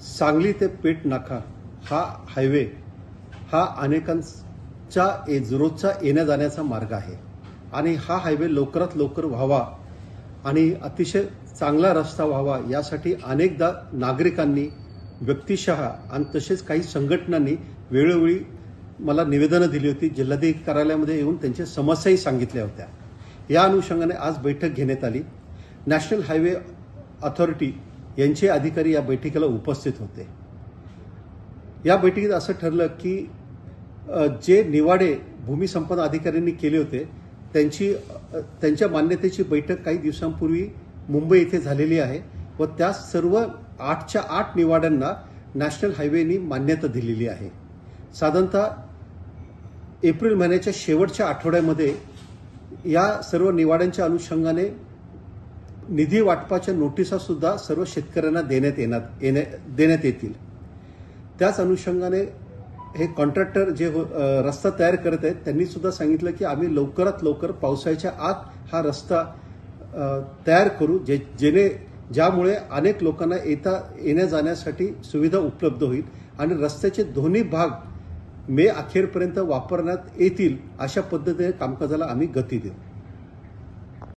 सांगली ते पेठ नाका हा हायवे हा अनेकांचा ए- रोजचा येण्या जाण्याचा मार्ग आहे. आणि हा हायवे लवकरात लवकर व्हावा आणि अतिशय चांगला रस्ता व्हावा यासाठी अनेकदा नागरिकांनी व्यक्तिशः आणि तसेच काही संघटनांनी वेळोवेळी मला निवेदनं दिली होती. जिल्हाधिकारी कार्यालयामध्ये येऊन त्यांच्या समस्याही सांगितल्या होत्या. या अनुषंगाने आज बैठक घेण्यात आली. नॅशनल हायवे अथॉरिटी यांचे अधिकारी या बैठकीला उपस्थित होते. या बैठकीत असं ठरलं की जे निवाडे भूमी संपदा अधिकाऱ्यांनी केले होते त्यांची त्यांच्या मान्यतेची बैठक काही दिवसांपूर्वी मुंबई येथे झालेली आहे व त्या सर्व आठच्या आठ निवाड्यांना नॅशनल हायवेनी मान्यता दिलेली आहे. साधारणतः एप्रिल महिन्याच्या शेवटच्या आठवड्यामध्ये या सर्व निवाड्यांच्या अनुषंगाने निधी वाटपाच्या नोटिसा सुद्धा सर्व शेतकऱ्यांना देण्यात येणार येण्या देण्यात येतील. त्याच अनुषंगाने हे कॉन्ट्रॅक्टर जे हो- रस्ता तयार करत आहेत त्यांनी सुद्धा सांगितलं की आम्ही लवकरात लवकर पावसाळ्याच्या आत हा रस्ता तयार करू जे जेणे ज्यामुळे अनेक लोकांना येता येण्या जाण्यासाठी सुविधा उपलब्ध होईल आणि रस्त्याचे दोन्ही भाग मे अखेरपर्यंत वापरण्यात येतील अशा पद्धतीने कामकाजाला आम्ही गती देऊ.